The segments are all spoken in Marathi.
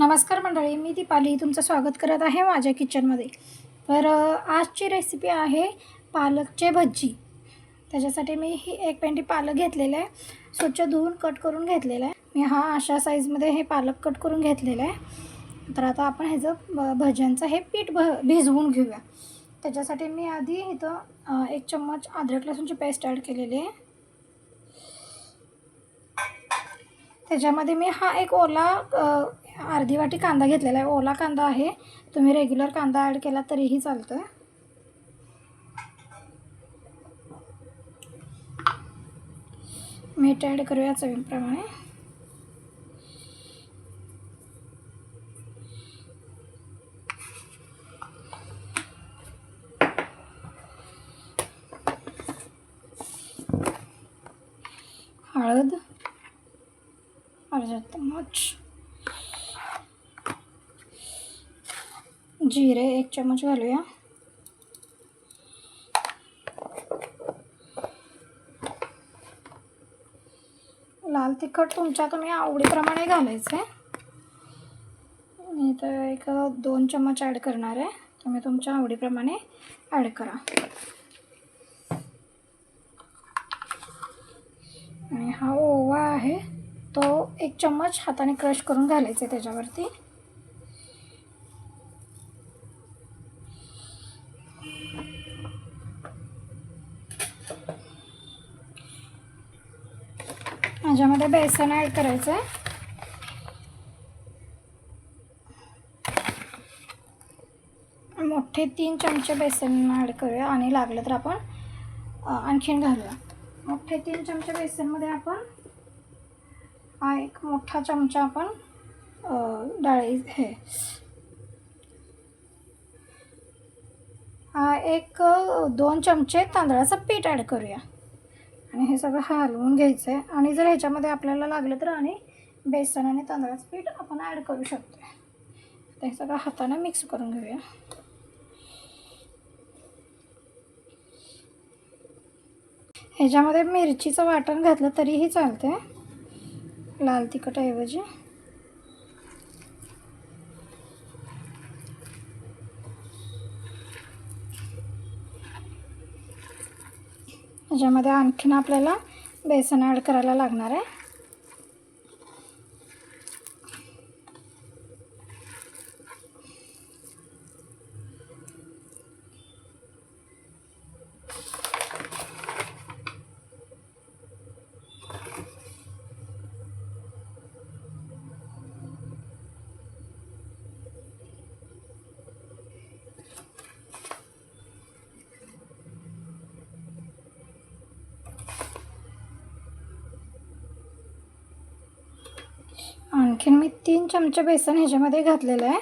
नमस्कार मंडळी मी दीपाली तुमचं स्वागत करत आहे माझ्या किचनमध्ये. तर आजची रेसिपी आहे पालकचे भज्जी. त्याच्यासाठी मी ही एक पेंटी पालक घेतलेलं आहे. स्वच्छ धुवून कट करून घेतलेलं आहे. मी हा अशा साईजमध्ये हे पालक कट करून घेतलेलं आहे. तर आता आपण ह्याचं भज्यांचं हे पीठ भ भिजवून घेऊया. त्याच्यासाठी मी आधी इथं एक चम्मच अद्रक लसूणची पेस्ट ॲड केलेली आहे. त्याच्यामध्ये मी हा एक ओला अर्धी वाटी कांदा घेतलेला आहे. ओला कांदा आहे. तुम्ही रेग्युलर कांदा ॲड केला तरीही चालतं आहे मीठ ॲड करूया चवीप्रमाणे. हळद अर्ज चम्मच. जिरे एक चम्मच घालूया. लाल तिखट तुमच्या तुम्ही आवडीप्रमाणे घालायचं आहे मी तर एक दोन चम्मच ॲड करणार आहे. तुम्ही तुमच्या आवडीप्रमाणे ॲड करा. आणि हा ओवा आहे तो एक चम्मच हाताने क्रश करून घालायचा आहे त्याच्यावरती. ह्याच्यामध्ये बेसन ॲड करायचं आहे मोठे तीन चमचे बेसन ॲड करूया. आणि लागलं तर आपण आणखीन घालूया. मोठे तीन चमचे बेसनमध्ये आपण हा एक मोठा चमचा आपण डाळी हे हा एक दोन चमचे तांदळाचं पीठ ॲड करूया. आणि हे सगळं हलवून घ्यायचं आहे आणि जर ह्याच्यामध्ये आपल्याला लागलं तर आणि बेसन आणि तांदळाचं पीठ आपण ॲड करू शकतो तर हे सगळं हाताने मिक्स करून घेऊया. ह्याच्यामध्ये मिरचीचं वाटण घातलं तरीही चालते लाल तिखटऐवजी ह्याच्यामध्ये आणखीन आपल्याला बेसन ॲड करायला लागणार आहे. आणखीन मी तीन चमचे बेसन ह्याच्यामध्ये घातलेलं आहे.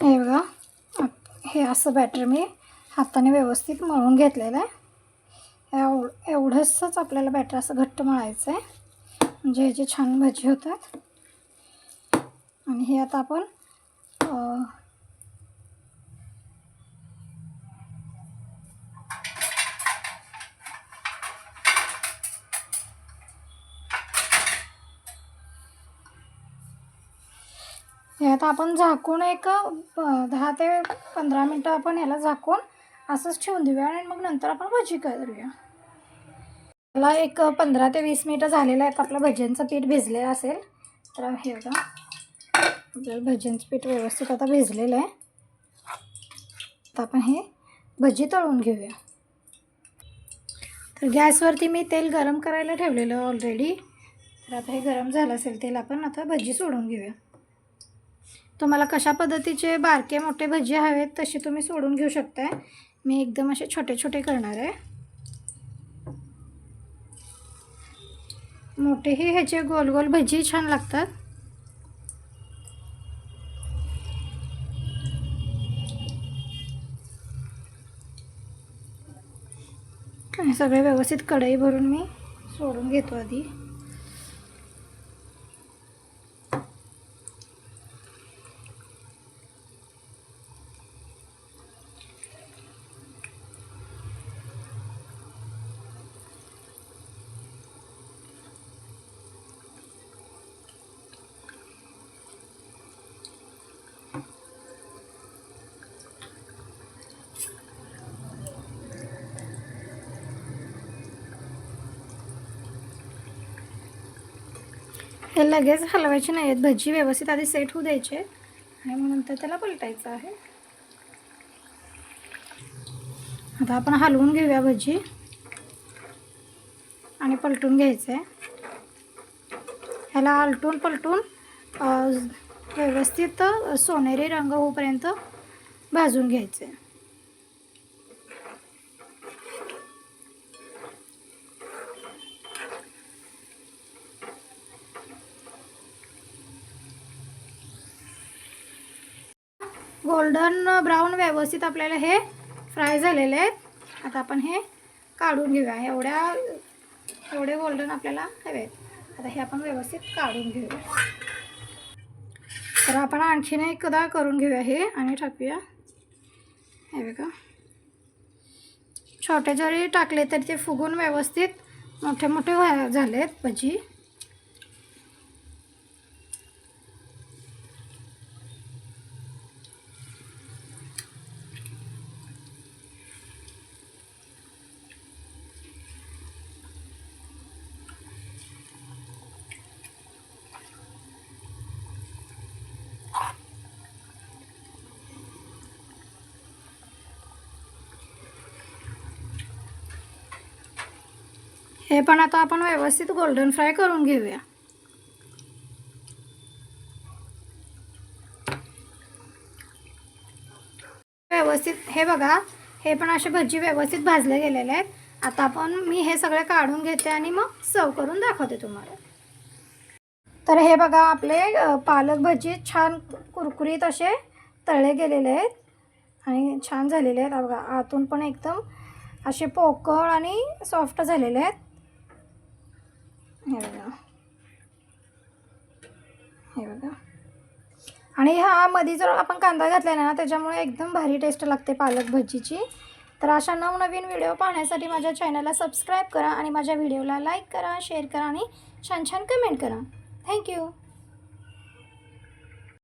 हे बघा आप- हे असं बॅटर मी हाताने व्यवस्थित मळून घेतलेलं आहे. एव एवढंसंच आपल्याला बॅटर असं घट्ट मळायचं आहे म्हणजे ह्याचे छान भजी होतात. आणि हे आता आपण हे आता आपण झाकून एक दहा ते पंधरा मिनटं आपण ह्याला झाकून असंच ठेवून देऊया आणि मग नंतर आपण भजी करूया. मला एक पंधरा ते वीस मिनटं झालेलं आहेत आपलं भज्यांचं पीठ भिजलेलं असेल तर हे बघा. आपल्याला भज्यांचं पीठ व्यवस्थित आता भिजलेलं आहे. आता आपण हे भजी तळून घेऊया. तर गॅसवरती मी तेल गरम करायला ठेवलेलं ऑलरेडी तर आता हे गरम झालं असेल तेल आपण आता भजी सोडून घेऊया. तुम्हाला कशा पद्धतीचे बारके मोठे भजी हवेत तसे तुम्ही सोडून घेऊ शकताय. मी एकदम असे छोटे छोटे करणार आहे. मोठेही ह्याचे गोल गोल भजी छान लागतात. हे सगळे व्यवस्थित कढई भरून मी सोडून घेतो आधी. हे लगेच हलवायचे नाही आहेत. भजी व्यवस्थित आधी सेट होऊ द्यायचे. आणि मग नंतर त्याला पलटायचं आहे. आता आपण हलवून घेऊया भजी. आणि पलटून घ्यायचं आहे ह्याला आलटून पलटून व्यवस्थित सोनेरी रंग होऊपर्यंत भाजून घ्यायचे गोल्डन ब्राऊन व्यवस्थित आपल्याला हे फ्राय झालेले आहेत. आता आपण हे काढून घेऊया. एवढ्या एवढे गोल्डन आपल्याला हवे आहेत. आता हे आपण व्यवस्थित काढून घेऊया. तर आपण आणखीन एकदा करून घेऊया हे आणि टाकूया. हे बघा. छोटे जरी टाकले तरी ते फुगून व्यवस्थित मोठे मोठे व्हा झालेत भजी. हे पण आता आपण व्यवस्थित गोल्डन फ्राय करून घेऊया. व्यवस्थित हे बघा हे पण असे भजी व्यवस्थित भाजले गेलेले आहेत. आता आपण मी हे सगळे काढून घेते आणि मग सर्व करून दाखवते तुम्हाला. तर हे बघा आपले पालक भजी छान कुरकुरीत असे तळले गेलेले आहेत. आणि छान झालेले आहेत. बघा आतून पण एकदम असे पोकळ आणि सॉफ्ट झालेले आहेत. हे बघा हे बघा आणि ह्या मध्ये जर आपण कांदा घातला ना त्याच्यामुळे एकदम भारी टेस्ट लागते पालक भजीची. तर अशा नवनवीन व्हिडिओ पाहण्यासाठी माझ्या चॅनलला सबस्क्राईब करा आणि माझ्या व्हिडिओला लाईक करा शेअर करा आणि छान छान कमेंट करा. थँक्यू